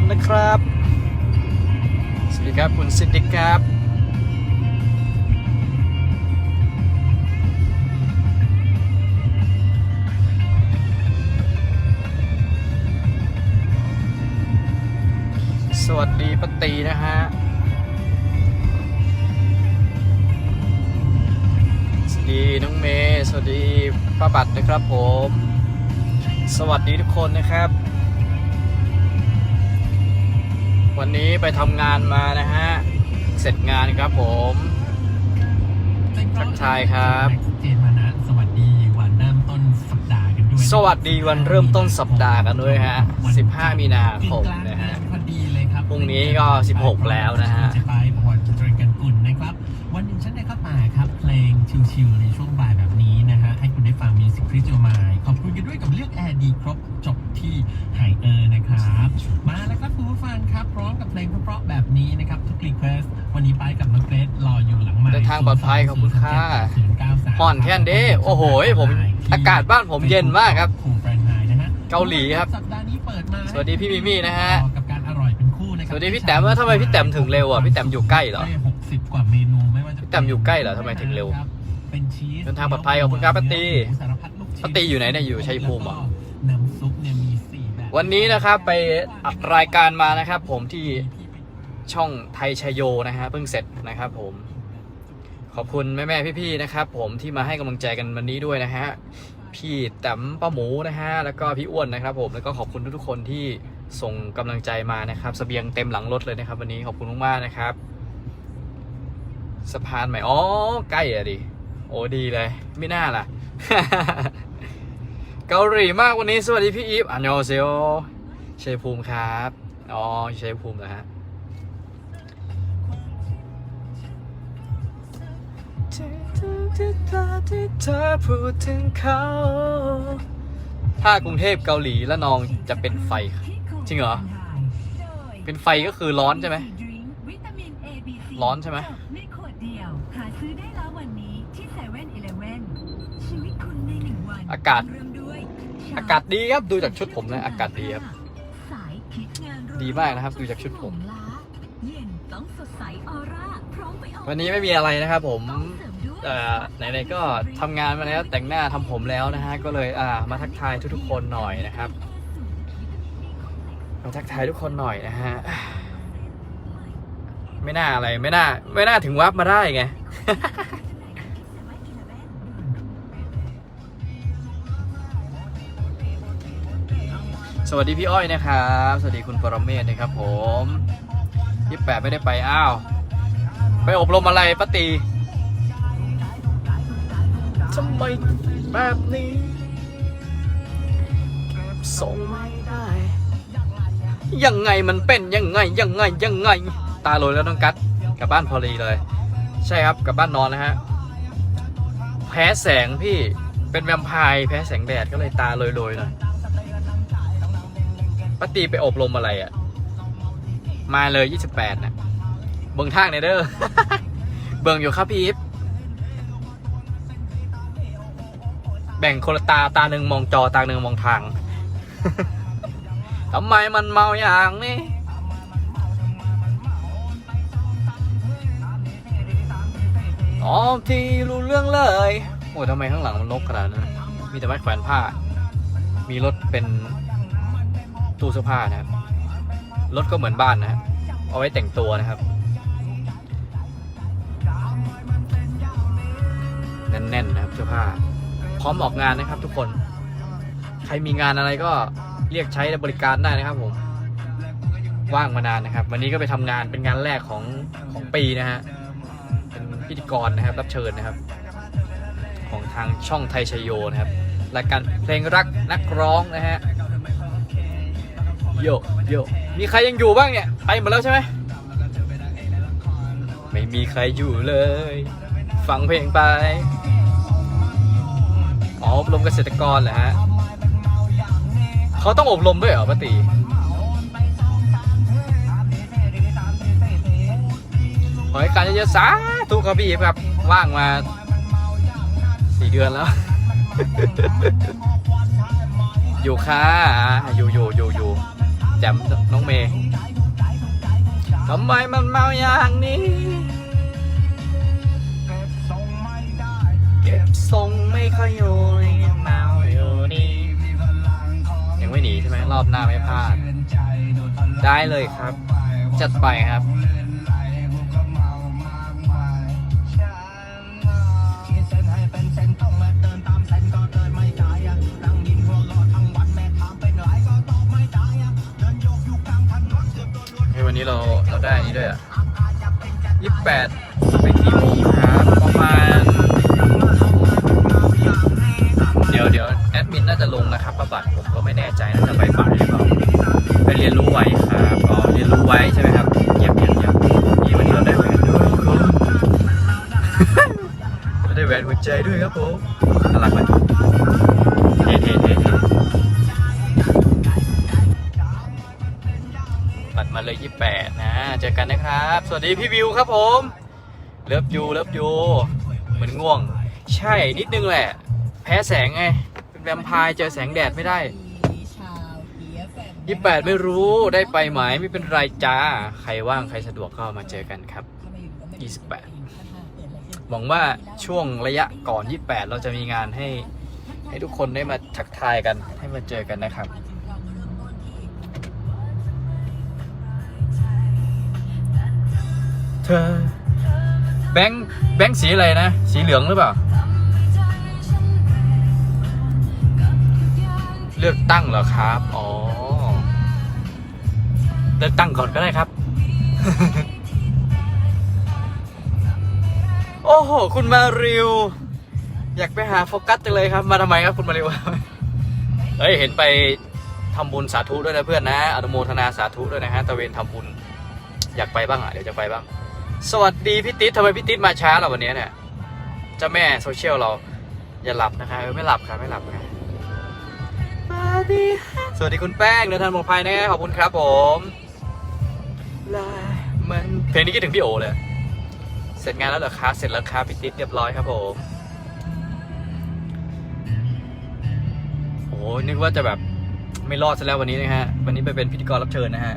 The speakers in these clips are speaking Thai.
คนนะครับ สวัสดีครับคุณสิทธิครับสวัสดีปตีนะฮะ สวัสดีน้องเมย์ สวัสดีป้าบัตรนะครับผม สวัสดีทุกคนนะครับ วันนี้ไปทำงานมานะฮะ เสร็จงานครับผมทักทายครับ เจนมานะสวัสดีวันเริ่มต้นสัปดาห์กันด้วยสวัสดีวันเริ่มต้นสัปดาห์กันด้วยฮะ 15 มีนาคมนะฮะพอดีเลยครับพรุ่งนี้ก็ 16 แล้วนะฮะ ปลอดภัยขอบคุณค่ะห่อนแค่นเด้โอ้โหผมอากาศบ้านผมเย็นมากครับ เกาหลีครับ สวัสดีพี่มิมี่นะฮะสวัสดีพี่แต้มว่าทำไมพี่แต้มถึงเร็วอะพี่แต้มอยู่ใกล้เหรอหกสิบกว่าเมนูไม่ว่าจะพี่แต้มอยู่ใกล้เหรอทำไมถึงเร็วเดินทางปลอดภัยขอบคุณครับป้าตีป้าตีอยู่ไหนเนี่ยอยู่ชัยภูมิเหรอแล้วก็น้ำซุปเนี่ยมีสี่แบบวันนี้นะครับไปอัดรายการมานะครับ ผมที่ช่องไทยชยโยนะฮะเพิ่งเสร็จนะครับผม ขอบคุณแม่แม่ๆพี่ๆนะครับ ผมที่มาให้กำลังใจกันวันนี้ด้วยนะฮะพี่แต้มป้าหมูนะฮะแล้วก็พี่อ้วนนะครับ ผมแล้วก็ขอบคุณทุกๆคนที่ส่งกำลังใจมานะครับเสบียงเต็มหลังรถเลยนะครับ วันนี้ขอบคุณมากๆนะครับสะพานใหม่อ๋อใกล้อะดิโอ้ดีเลย ไม่น่าล่ะ เกาหลีมากวันนี้สวัสดีพี่อีฟอันยองเซโอชัยภูมิครับ อ๋อชัยภูมินะฮะ เธอพูดถึงเขา ถ้ากรุงเทพเกาหลีและนองจะเป็นไฟ จริงเหรอ เป็นไฟก็คือร้อนใช่ไหม ร้อนใช่ไหมในขวดเดียวหาซื้อได้แล้ววันนี้ที่เซเว่นอีเลฟเว่นชีวิตคุณในหนึ่งวันอากาศเริ่มด้วยอากาศดีครับ ดูจากชุดผมนะอากาศดีครับสายคิดงานรัวดีมากนะครับ ดูจากชุดผมล้าเย็นต้องสดใสออร่าพร้อมไปออกวันนี้ไม่มีอะไรนะครับผม ไหนๆก็ทำงานมาแล้วแต่งหน้าทำผมแล้วนะฮะก็เลยอ่ามาทักทายทุกๆคนหน่อยนะครับ มาทักทายทุกคนหน่อยนะฮะไม่น่าอะไรไม่น่าไม่น่าถึงวับมาได้ไงสวัสดีพี่อ้อยนะครับ สวัสดีคุณปรเมศนะครับผมยี่แปดไม่ได้ไปอ้าว ไปอบรมอะไรป้าตี ทำไมแบบนี้เก็บส่งไม่ได้ ยังไงมันเป็นยังไงยังไงยังไง ตาโรยแล้วน้องกัดกลับบ้านพอดีเลย ใช่ครับกลับบ้านนอนนะฮะ แพ้แสงพี่เป็นแวมไพร์แพ้แสงแดดก็เลยตาโรยๆหน่อยป้าตีไปอบรมอะไรอะ่ะ มาเลย 28นะเบิ่งทางในเด้อ เบิ่งอยู่ครับพี่อีฟ แบ่งคนละตาตาหนึ่งมองจอตาหนึ่งมองทาง ทำไมมันเมาอย่างนี้อ๋อที่รู้เรื่องเลย โอ้ยทำไมข้างหลังมันรกขนาดนั้นมีแต่ไม้แขวนผ้า มีรถเป็นตู้เสื้อผ้านะครับรถก็เหมือนบ้านนะครับเอาไว้แต่งตัวนะครับ แน่นๆนะครับเสื้อผ้าพ ร้อมออกงานนะครับ ทุกคน ใครมีงานอะไรก็เรียกใช้บริการได้นะครับผม ว่างมานานนะครับ วันนี้ก็ไปทำงานเป็นงานแรกของของปีนะฮะ เป็นพิธีกรนะครับ รับเชิญนะครับ ของทางช่องไทยชยโยนะครับรายการเพลงรักนักร้องนะฮะโยโยมีใครยังอยู่บ้างเนี่ย ไปหมดแล้วใช่ไหมไม่มีใครอยู่เลย ฟังเพลงไป อ๋ออบรมเกษตรกรเหรอฮะเขาต้องอบรมด้วยเหรอปตีขอให้การเยอะๆสาธุครับพี่ครับว่างมาสี่เดือนแล้ว อยู่ค่ะอยู่อยู่อยู่อยู่ใจมน้องเมย์ทำไมมันเมาอย่างนี้ เก็บทรงไม่ค่อยอยู่เลยเมาอยู่นี่ยังไม่หนีใช่ไหมรอบหน้าไม่พลาด ได้เลยครับ จัดไปครับเฮ้วันนี้เราเราได้อันนี้ด้วยอะยี่สิบแปด น่ารักไหมเท่เท่เท่เท่บัตรมาเลย28นะ เจอกันนะครับ สวัสดีพี่วิวครับผม เลิฟยูเลิฟยูเหมือนง่วง ใช่นิดนึงแหละ แพ้แสงไง เป็นแวมไพร์เจอแสงแดดไม่ได้28ไม่รู้ได้ไปไหมไม่เป็นไรจ้า ใครว่างใครสะดวกก็มาเจอกันครับ28 หวังว่าช่วงระยะก่อน 28 เราจะมีงานให้ให้ทุกคนได้มาทักทายกันให้มาเจอกันนะครับ เธอ แบงค์แบงค์สีอะไรนะ สีเหลืองหรือเปล่า เลือกตั้งเหรอครับ อ๋อ เลือกตั้งก่อนก็ได้ครับ โอ้โห คุณมาริว อยากไปหาโฟกัสจังเลยครับ มาทำไมครับคุณมาริว เฮ้ย เห็นไปทำบุญสาธุด้วยนะเพื่อนนะ อนุโมทนาสาธุด้วยนะฮะ ตะเวนทำบุญ อยากไปบ้างอะ เดี๋ยวจะไปบ้าง สวัสดีพี่ติ๊ดทำไมพี่ติ๊ดมาช้าเหราวันนี้เนี่ยเจ้าแม่โซเชียลเรา อย่าหลับนะคะเออไม่หลับครับไม่หลับครับสวัสดีสวัสดีคุณแป้งเดินทางปลอดภัยนะขอบคุณครับผมลายมันเพลงนี้คิดถึงพี่โอเลย เสร็จงานแล้วเหรอคะเสร็จแล้วครับพี่ติ๊ดเรียบร้อยครับผมโอ้นึกว่าจะแบบไม่รอดซะแล้ววันนี้นะฮะ วันนี้ไปเป็นพิธีกรรับเชิญนะฮะ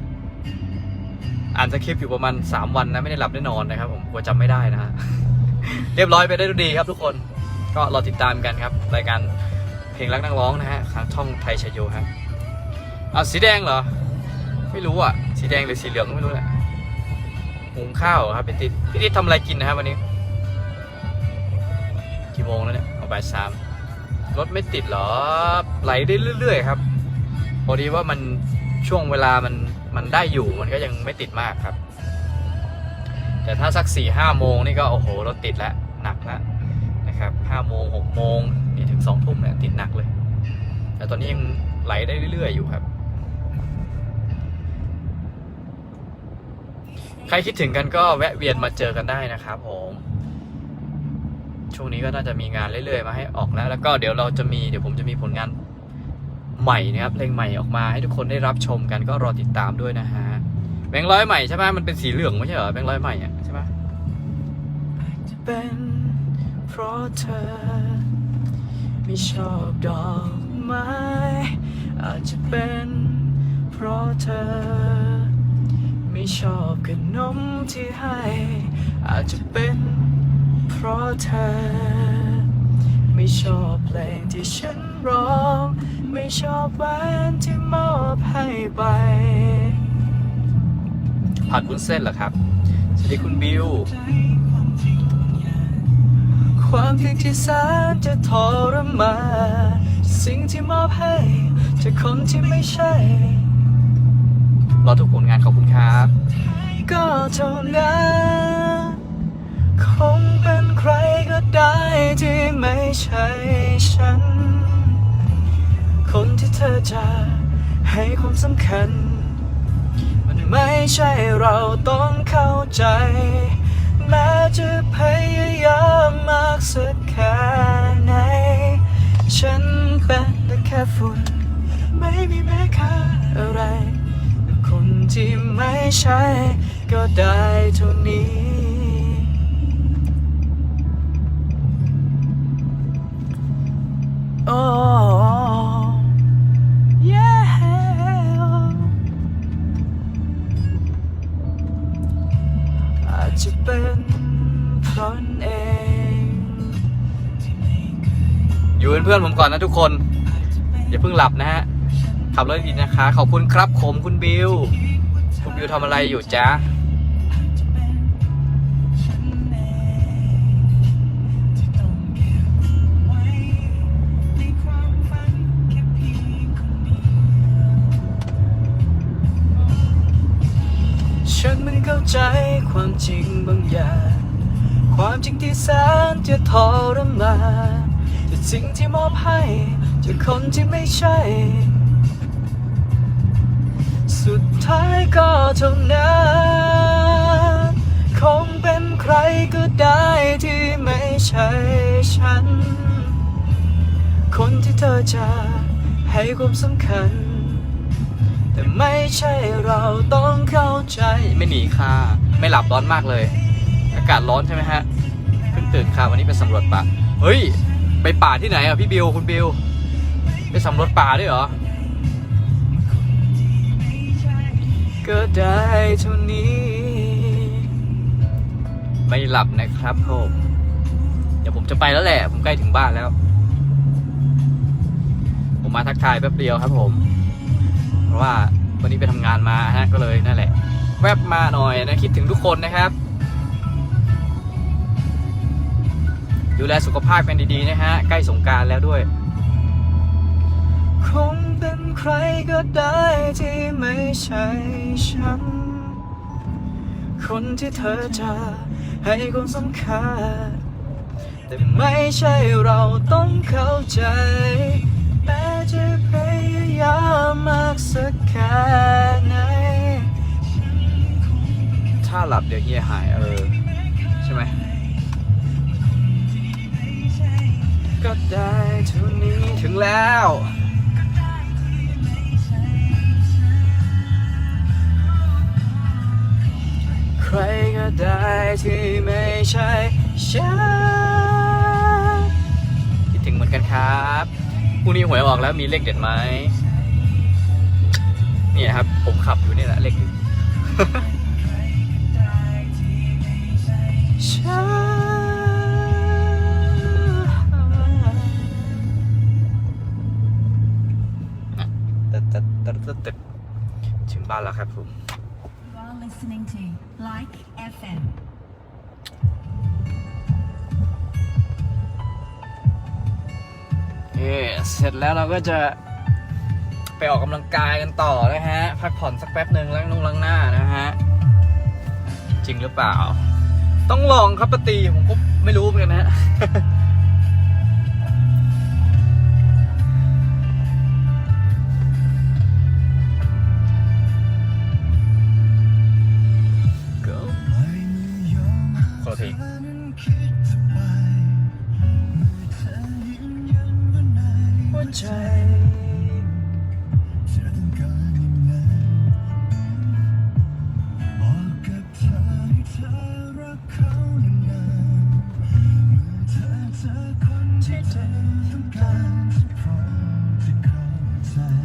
อ่านสคริปต์อยู่ประมาณ 3 วันนะ ไม่ได้หลับได้นอนนะครับผมกลัวจำไม่ได้นะฮะ เรียบร้อยไปได้ด้วยดีครับทุกคน ก็รอติดตามกันครับ รายการเพลงรักนักร้องนะฮะทางช่องไทยชยโยครับเอาสีแดงเหรอ ไม่รู้อะ สีแดงหรือสีเหลืองไม่รู้แหละ หุงข้าวครับพี่ติดพี่ติดทำอะไรกินนะครับวันนี้ กี่โมงแล้วเนี่ยเอาบ่ายสามรถไม่ติดเหรอไหลได้เรื่อยๆครับ พอดีว่ามันช่วงเวลามันมันได้อยู่มันก็ยังไม่ติดมากครับ แต่ถ้าสักสี่ห้าโมงนี่ก็โอ้โหรถติดแล้วหนักแล้วนะครับห้าโมงหกโมงนี่ถึงสองทุ่มเนี่ยติดหนักเลย แต่ตอนนี้ยังไหลได้เรื่อยๆอยู่ครับ ใครคิดถึงกันก็แวะเวียนมาเจอกันได้นะครับผมช่วงนี้ก็น่าจะมีงานเรื่อยๆมาให้ออกแล้ว แล้วก็เดี๋ยวเราจะมีเดี๋ยวผมจะมีผลงานใหม่นะครับเพลงใหม่ออกมาให้ทุกคนได้รับชมกันก็รอติดตามด้วยนะฮะแบงค์ร้อยใหม่ใช่ไหมมันเป็นสีเหลืองไม่ใช่เหรอแบงค์ร้อยใหม่อะใช่ไหมจะเป็นเพราะเธอไม่ชอบดอกไม้อาจจะเป็นเพราะเธอ ไม่ชอบขนมที่ให้ อาจจะเป็นเพราะเธอ ไม่ชอบเพลงที่ฉันร้อง ไม่ชอบแหวนที่มอบให้ไปผัดวุ้นเส้นเหรอครับ สวัสดีคุณบิว ความเพียงที่แสนจะทรมานสิ่งที่มอบให้จากคนที่ไม่ใช่ รอทุกผลงานขอบคุณครับ ก็เท่านั้นคงเป็นใครก็ได้ที่ไม่ใช่ฉัน คนที่เธอจะให้ความสำคัญ มันไม่ใช่เราต้องเข้าใจ แม้จะพยายามมากสักแค่ไหน ฉันเป็นแต่แค่ฝุ่นไม่มีแม้ค่าอะไร คนที่ไม่ใช่ก็ได้เท่านี้ oh yeah อาจจะเป็นเพราะเองอยู่เป็นเพื่อนผมก่อนนะทุกคน อย่าเพิ่งหลับนะฮะ ขับรถดีนะคะ ขอบคุณครับผมคุณบิว คุณบิวทำอะไรอยู่จ๊ะฉันไม่เข้าใจความจริงบางอย่าง ความจริงที่แสนจะทรมานแต่สิ่งที่มอบให้จากคนที่ไม่ใช่ ท้ายก็เท่านั้นคงเป็นใครก็ได้ที่ไม่ใช่ฉัน คนที่เธอจะให้ความสำคัญ แต่ไม่ใช่เราต้องเข้าใจ ไม่หนีค่ะ ไม่หลับร้อนมากเลย อากาศร้อนใช่ไหมฮะเพิ่งตื่นค่ะวันนี้ไปสำรวจป่า เฮ้ย ไปป่าที่ไหนอะพี่บิวคุณบิวไปสำรวจป่าด้วยเหรอ ก็ได้เท่านี้ ไม่หลับนะครับผม เดี๋ยวผมจะไปแล้วแหละ ผมใกล้ถึงบ้านแล้ว ผมมาทักทายแป๊บเดียวครับผม เพราะว่าวันนี้ไปทำงานมาฮะก็เลยนั่นแหละ แวบมาหน่อยนะคิดถึงทุกคนนะครับ ดูแลสุขภาพกันดีๆนะฮะ ใกล้สงการแล้วด้วยคง ใครก็ได้ที่ไม่ใช่ฉัน คนที่เธอจะให้ความสำคัญ แต่ไม่ใช่เราต้องเข้าใจ แม้จะพยายามมากสักแค่ไหน ถ้าหลับเดี๋ยวเฮียหายเออ ใช่ไหม ก็ได้เท่านี้ถึงแล้ว ใครก็ได้ที่ไม่ใช่ฉันคิดถึงเหมือนกันครับพรุ่งนี้หวยออกแล้วมีเลขเด็ดไหมเนี่ยครับ ผมขับอยู่นี่แหละเลขหนึ่งฉันตึ๊ดตึ๊ดตึ๊ดตึ๊ดตึ๊ดถึงบ้านแล้วครับผม You are listening to Like FM เอ่เสร็จแล้วเราก็จะไปออกกำลังกายกันต่อนะฮะ พักผ่อนสักแป๊บหนึ่งล้างนุ่งล้างหน้านะฮะ จริงหรือเปล่า ต้องลองครับปตีผมก็ไม่รู้เหมือนกันนะ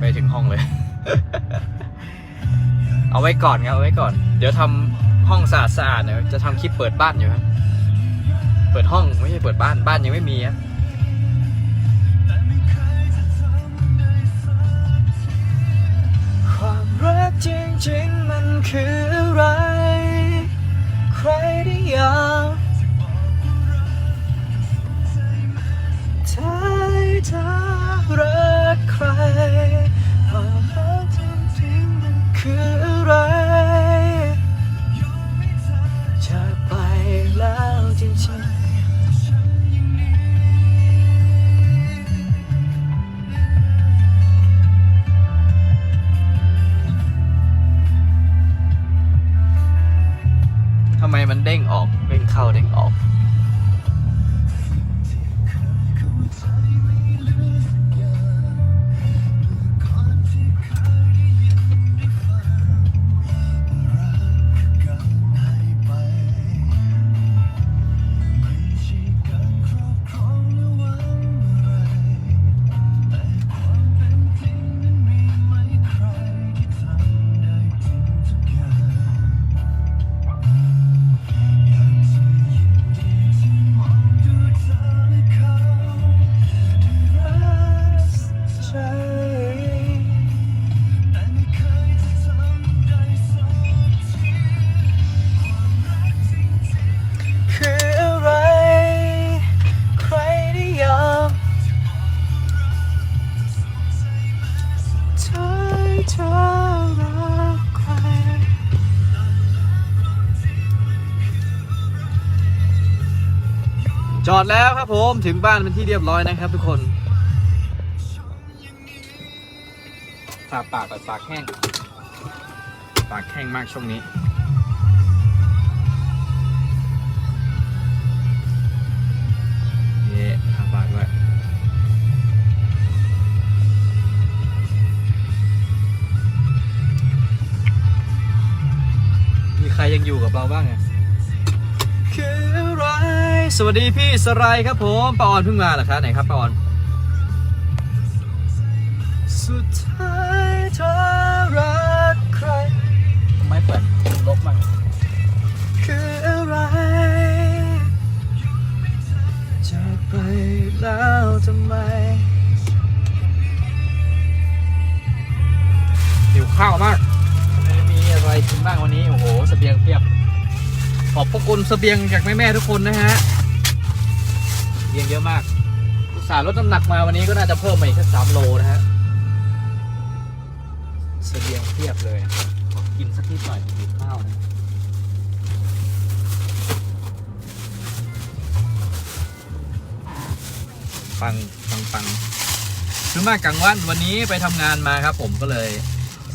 ไปถึงห้องเลย เอาไว้ก่อนครับเอาไว้ก่อน เดี๋ยวทำห้องสะอาดสะอาดๆเนี่ยจะทำคลิปเปิดบ้านอยู่ครับ เปิดห้องไม่ใช่เปิดบ้านบ้านยังไม่มีครับความรักจริงๆมันคืออะไร ใครได้ยากถ้าเธอ รักใครความรักจริงๆมันคืออะไรจะไปแล้วจริงๆทำไมมันเด้งออก เด้งเข้า เด้งออก จอดแล้วครับผมถึงบ้านเป็นที่เรียบร้อยนะครับทุกคนทาปากก่อปากแห้ง ปากแห้งมากช่วงนี้ อยู่กับเราบ้างอะคืออะไรสวัสดีพี่สไรครับผมปาออนเพิ่งมาเหรอครับไหนครับปาออนสุดท้ายเธอรักใครไม่เปิดลบบ้างคืออะไรจะไปแล้วทำไมหิวข้าวมาก อะไรกินบ้างวันนี้โอ้โหเสบียงเพียบ ขอบพระคุณเสบียงจากแม่ๆทุกคนนะฮะเสบียงเยอะมากอุตส่าห์ลดน้ำหนักมาวันนี้ก็น่าจะเพิ่มมาอีกสักสามโลนะฮะเสบียงเพียบเลยขอกินสักนิดหน่อยหิวข้าวนะฟังฟังฟังคือมากกลางวันวันนี้ไปทำงานมาครับ ผมก็เลย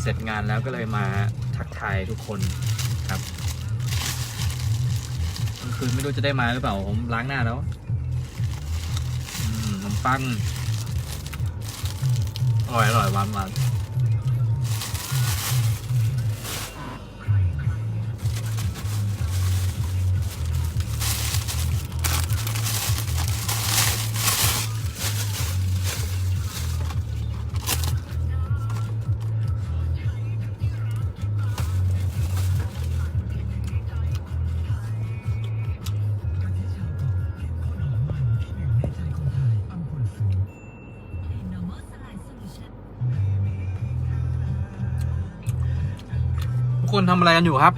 เสร็จงานแล้วก็เลยมา ทักทายทุกคนครับกลางคืนไม่รู้จะได้มาหรือเปล่า ผมล้างหน้าแล้วขนมปังอร่อยอร่อยหวานหวาน คนทำอะไรกันอยู่ครับ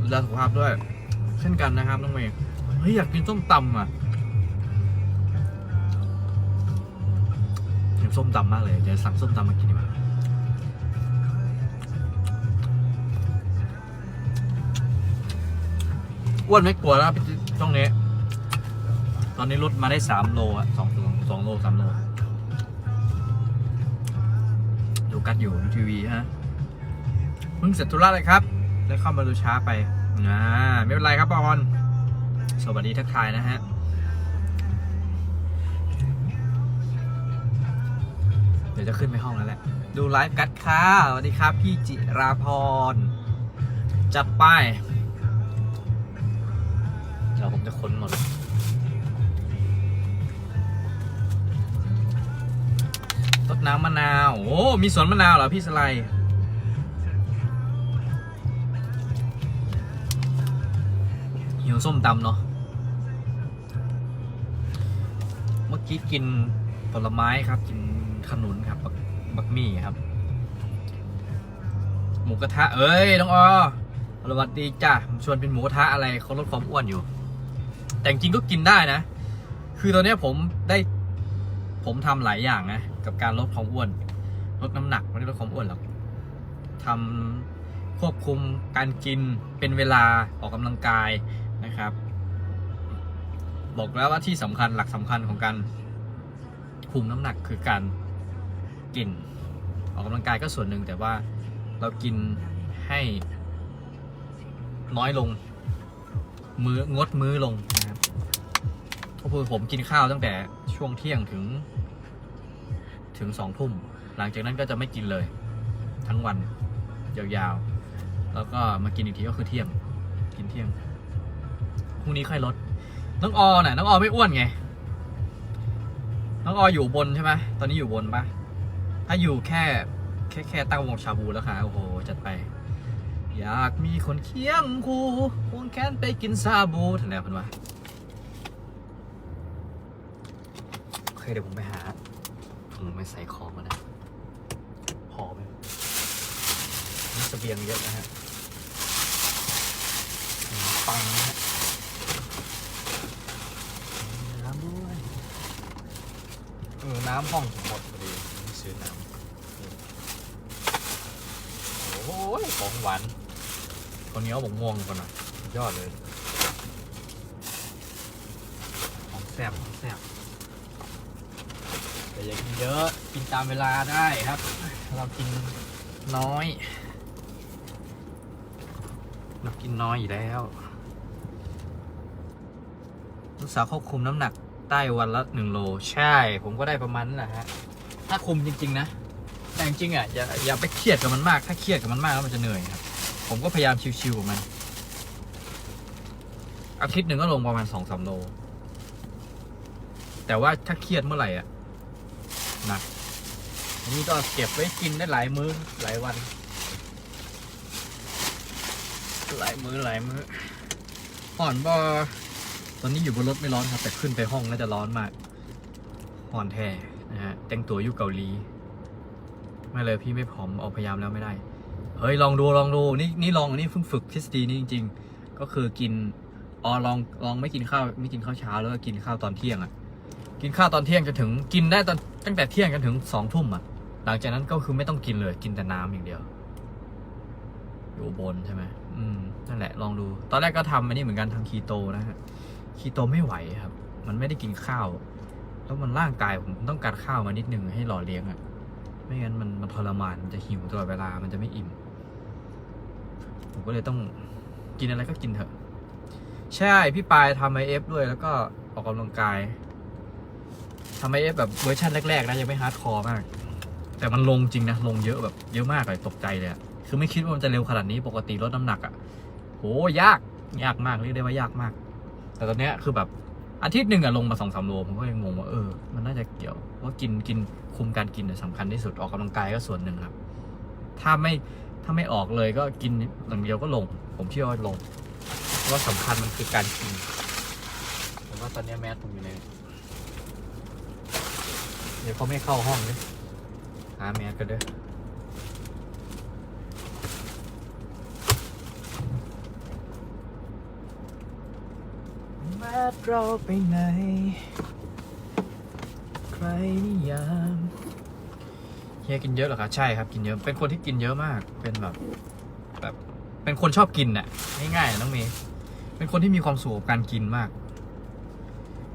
ดูแลสุขภาพด้วย เช่นกันนะครับน้องเมย์เฮ้ยอยากกินส้มตำอะอยากส้มตำมากเลยเดี๋ยวสั่งส้มตำมากินดีกว่าอ้วนไม่กลัวแล้วพี่ช่วงนี้ตอนนี้ลดมาได้สามโลอะสองตัว สองโลสามโลดูกัดอยู่ดูทีวีฮะเพิ่งเสร็จธุระเลยครับได้เข้ามาดูช้าไปอ่าไม่เป็นไรครับปอนสวัสดีทักทายนะฮะเดี๋ยวจะขึ้นไปห้องแล้วแหละ ดูไลฟ์กัดค่ะสวัสดีครับ พี่จิราพร จัดป้ายเดี๋ยวผมจะค้นหมด น้ำมะนาว โอ้ มีสวนมะนาวเหรอพี่สไลด์หิวส้มตำเนาะ เมื่อกี้กินผลไม้ครับ กินขนุนครับ บักบักมี่ครับ หมูกระทะ เอ้ย น้องออสวัสดีจ้ะชวนเป็นหมูกระทะอะไรเขาลดความอ้วนอยู่ แต่จริงก็กินได้นะ คือตอนนี้ผมได้ ผมทำหลายอย่างนะกับการลดความอ้วน ลดน้ำหนักไม่ได้ลดความอ้วนหรอกทำควบคุมการกินเป็นเวลาออกกำลังกายนะครับ บอกแล้วว่าที่สำคัญหลักสำคัญของการคุมน้ำหนักคือการกินออกกำลังกายก็ส่วนหนึ่งแต่ว่าเรากินให้น้อยลง มื้องดมื้อลง ก็คือผมกินข้าวตั้งแต่ช่วงเที่ยงถึง ถึงสองทุ่ม หลังจากนั้นก็จะไม่กินเลย ทั้งวันยาวๆ แล้วก็มากินอีกทีก็คือเที่ยง กินเที่ยงพรุ่งนี้ค่อยลด น้องออน่ะ น้องออไม่อ้วนไง น้องอออยู่บนใช่ไหมตอนนี้อยู่บนปะถ้าอยู่แค่แค่แค่ตั้งวงชาบูแล้วค่ะโอ้โหจัดไป อยากมีคนเคียงคู่ควงแขนไปกินซาบูถึงแล้วเพันวะโอ เคเดี๋ยวผมไปหาถุงไม่ใส่ของมานะพอไหมนี่เสบียงเยอะนะฮะปังนะฮะน้ำด้วยเออน้ำห้องผมหมดพอดีไม่ซื้อน้ำโอ้โหยของหวานคนนี้ยวบกม่วงก่อนหน่อยยอดเลย ของแซ่บของแซ่บ อย่ากินเยอะ กินตามเวลาได้ครับ เรากินน้อย เรากินน้อยอยู่แล้วลูกสาวควบคุมน้ำหนักได้วันละหนึ่งโล ใช่ ผมก็ได้ประมาณนั้นแหละฮะ ถ้าคุมจริง ๆ นะ แต่จริงๆอะอย่าอย่าไปเครียดกับมันมาก ถ้าเครียดกับมันมากแล้วมันจะเหนื่อยครับ ผมก็พยายามชิวๆกับมัน อาทิตย์หนึ่งก็ลงประมาณสองสามโล แต่ว่าถ้าเครียดเมื่อไหร่อะ หนักอันนี้ก็เก็บไว้กินได้หลายมื้อหลายวัน หลายมื้อหลายมื้อห่อนบ่ตอนนี้อยู่บนรถไม่ร้อนครับ แต่ขึ้นไปห้องน่าจะร้อนมากห่อนแท้นะฮะแต่งตัวอยู่เกาหลีไม่เลยพี่ไม่ผอมเอาพยายามแล้วไม่ได้ เฮ้ยลองดูลองดูนี่นี่ลองอันี่เพิ่งฝึกทฤษฎีนี้จริง ๆ ก็คือกินอ๋อลองลองไม่กินข้าวไม่กินข้าวเช้าแล้วก็กินข้าวตอนเที่ยงอะ กินข้าวตอนเที่ยงจนถึงกินได้ตอนตั้งแต่เที่ยงจนถึงสองทุ่มอะ หลังจากนั้นก็คือไม่ต้องกินเลยกินแต่น้ำอย่างเดียว อยู่บนใช่ไหมอืมนั่นแหละลองดู ตอนแรกก็ทำอันนี้เหมือนกันทำคีโตนะฮะคีโตไม่ไหวครับ มันไม่ได้กินข้าว แล้วมันร่างกายผมต้องการข้าวมานิดนึงให้หล่อเลี้ยงอะไม่งั้นมันมันทรมานมันจะหิวตลอดเวลามันจะไม่อิ่ม ผมก็เลยต้องกินอะไรก็กินเถอะ ใช่ พี่ปายทำไอเอฟด้วยแล้วก็ออกกำลังกาย ทำไอเอฟแบบเวอร์ชันแรกๆนะยังไม่ฮาร์ดคอร์มาก แต่มันลงจริงนะลงเยอะแบบเยอะมากเลยตกใจเลยคือไม่คิดว่ามันจะเร็วขนาดนี้ปกติลดน้ำหนักอะโหยากยากมากเรียกได้ว่ายากมาก แต่ตอนเนี้ยคือแบบอาทิตย์หนึ่งอะลงมาสองสามโลผมก็ยังงงว่าเออมันน่าจะเกี่ยวว่ากินกินคุมการกินเนี่ยสำคัญที่สุดออกกำลังกายก็ส่วนหนึ่งครับ ถ้าไม่ถ้าไม่ออกเลยก็กินอย่างเดียวก็ลง ผมเชื่อว่าลงเพราะว่าสำคัญมันคือการกินผมว่าตอนเนี้ยแมสผมอยู่ใน เดี๋ยวเขาไม่เข้าห้องเลยหาแมสกันเด้อแมสเราไปไหน ใครนิยามเฮียกินเยอะเหรอคะใช่ครับกินเยอะเป็นคนที่กินเยอะมากเป็นแบบแบบเป็นคนชอบกินน่ะง่ายๆน้องเมย์เป็นคนที่มีความสุขกับการกินมาก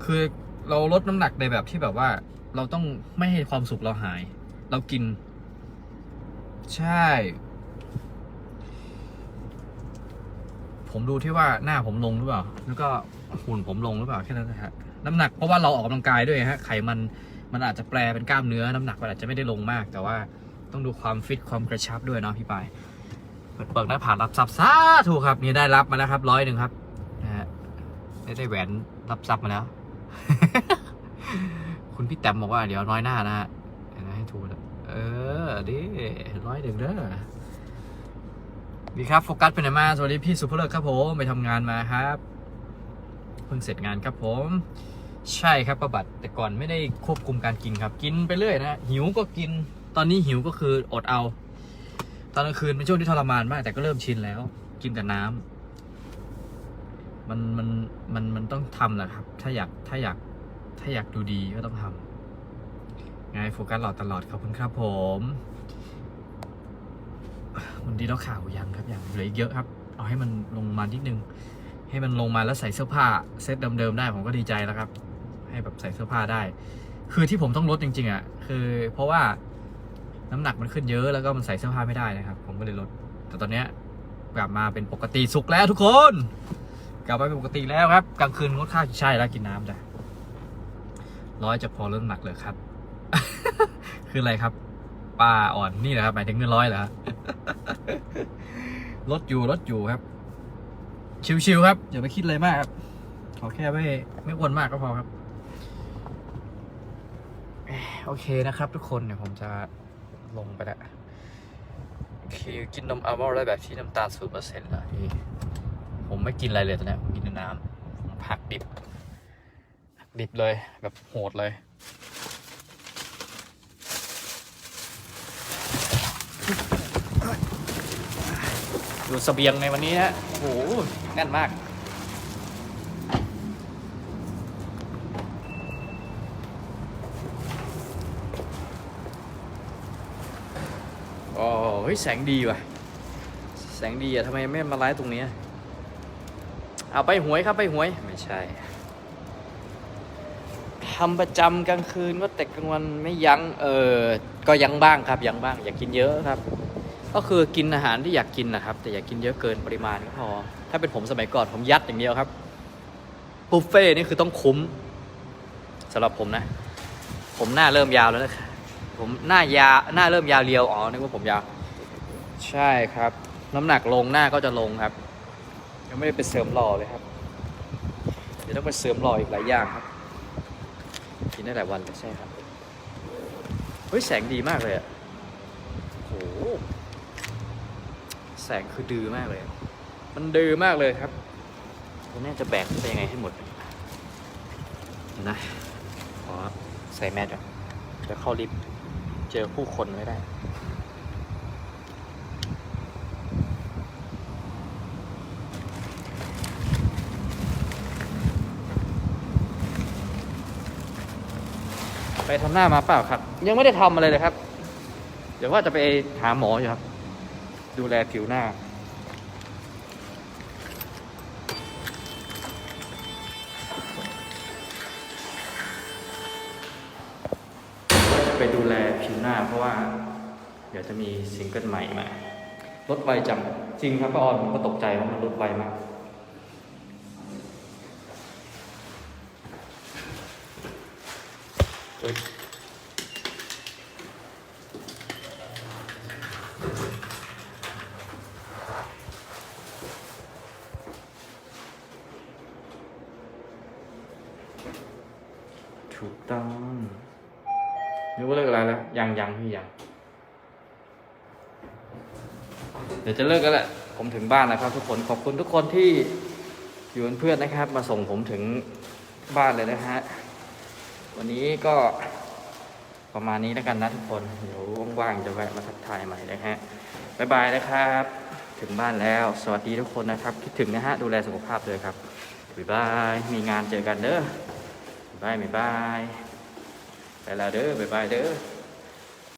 คือเราลดน้ำหนักในแบบที่แบบว่า เราต้องไม่ให้ความสุขเราหาย เรากิน ใช่ ผมดูที่ว่าหน้าผมลงหรือเปล่า แล้วก็หุ่นผมลงหรือเปล่าแค่นั้นนะฮะน้ำหนักเพราะว่าเราออกกำลังกายด้วยฮะ ไขมันมันอาจจะแปลเป็นกล้ามเนื้อ น้ำหนักมันอาจจะไม่ได้ลงมาก แต่ว่าต้องดูความฟิตความกระชับด้วยเนาะพี่ปายเปิดเปิดหน้าผากรับทรัพย์ซาถูกครับ นี่ได้รับมาแล้วครับร้อยหนึ่งครับนะฮะได้ได้แหวนรับทรัพย์มาแล้ว คุณพี่แต้มบอกว่าเดี๋ยวน้อยหน้านะฮะเดี๋ยวนะให้ถูนเออดิร้อยหนึ่งเด้อดีครับโฟกัสเป็นไหนมาสวัสดีพี่สุภเลิกครับผมไปทำงานมาครับเพิ่งเสร็จงานครับผม ใช่ครับประบัติแต่ก่อนไม่ได้ควบคุมการกินครับ กินไปเรื่อยนะหิวก็กิน ตอนนี้หิวก็คืออดเอา ตอนกลางคืนเป็นช่วงที่ทรมานมาก แต่ก็เริ่มชินแล้ว กินแต่น้ำมันมันมันมันต้องทำแหละครับ ถ้าอยากถ้าอยาก ถ้าอยากดูดีก็ต้องทำไงโฟกัสหลอดตลอดขอบคุณครับผมมันดีแล้วข่าวยังครับยังเหลืออีกเยอะครับ เอาให้มันลงมานิดนึง ให้มันลงมาแล้วใส่เสื้อผ้าเซตเดิมๆได้ผมก็ดีใจแล้วครับ ให้แบบใส่เสื้อผ้าได้ คือที่ผมต้องลดจริงๆอะคือเพราะว่าน้ำหนักมันขึ้นเยอะแล้วก็มันใส่เสื้อผ้าไม่ได้นะครับ ผมก็เลยลด แต่ตอนเนี้ยกลับมาเป็นปกติสุขแล้วทุกคน กลับมาเป็นปกติแล้วครับกลางคืนงดข้าวใช่แล้วกินน้ำจ้ะ ร้อยจะพอลดน้ำหนักเลยครับ คืออะไรครับป้าอ่อนนี่แหละครับหมายถึงเงินร้อยเหรอลดอยู่ลดอยู่ครับ ชิวๆครับอย่าไปคิดอะไรมากครับ ขอแค่ไม่ไม่อ้วนมากก็พอครับ โอเคนะครับ ทุกคนเดี๋ยวผมจะลงไปล้วโอเคกินนมอัลมอนด์ได้แบบที่น้ำตาลศูนเปอร์เซ็นต์นะผมไม่กินอะไรเลยตอนนี้ผมกินแต่น้ำผมผักดิบ ดิบเลยแบบโหดเลย ดูเสบียงในวันนี้ฮะโอ้โหแน่นมากโอ้เฮ้ยแสงดีว่ะ แสงดีอะทำไมไม่มาไลฟ์ตรงนี้เอาไปหวยครับไปหวย ไม่ใช่ ทำประจำกลางคืนก็แต่กลางวันไม่ยัง้งเออก็ยั้งบ้างครับยั้งบ้าง อยากกินเยอะครับ ก็คือกินอาหารที่อยากกินนะครับ แต่อยากกินเยอะเกินปริมาณก็พอ ถ้าเป็นผมสมัยก่อนผมยัดอย่างเดียวครับบุฟเฟ่ต์นี่คือต้องคุ้มสำหรับผมนะ ผมหน้าเริ่มยาวแล้วนะผมหน้ายาหน้าเริ่มยาวเรียวอ๋อนึกว่าผมยาวใช่ครับ น้ำหนักลงหน้าก็จะลงครับ ยังไม่ได้ไปเสริมหล่อเลยครับเดี๋ยวต้องไปเสริมหล่ออีกหลายอย่างครับ กินได้หลายวันเลยใช่ครับ เฮ้ย แสงดีมากเลยอะโห แสงคือดื้อมากเลย มันดื้อมากเลยครับผมน่าจะแบกขึ้นไปยังไงให้หมดเดี๋ยวนะขอใส่แมสก่อนเดี๋ยวเข้าลิฟต์เจอผู้คนไม่ได้ ไปทำหน้ามาเปล่าครับ ยังไม่ได้ทำอะไรเลยครับ เดี๋ยวว่าจะไปหาหมออยู่ครับ ดูแลผิวหน้าจะไปดูแลผิวหน้าเพราะว่า เดี๋ยวจะมีซิงเกิลใหม่มาลดไวจังจริงครับป้าออนผมก็ตกใจว่ามันลดไวมาก เอ้ย ถูกต้องนึกว่าเลิกอะไรแล้ว ยังยังพี่ยัง เดี๋ยวจะเลิกกันแหละ ผมถึงบ้านแล้วครับทุกคน ขอบคุณทุกคนที่อยู่เป็นเพื่อนนะครับ มาส่งผมถึงบ้านเลยนะฮะ วันนี้ก็ประมาณนี้แล้วกันนะทุกคน เดี๋ยวว่างๆจะแวะมาทักทายใหม่นะฮะบ๊ายบายนะครับ ถึงบ้านแล้ว สวัสดีทุกคนนะครับ คิดถึงนะฮะ ดูแลสุขภาพเลยครับบ๊ายบาย มีงานเจอกันเด้อบ๊ายบายบ๊ายบายไปแล้วเด้อบ๊ายบายเด้อ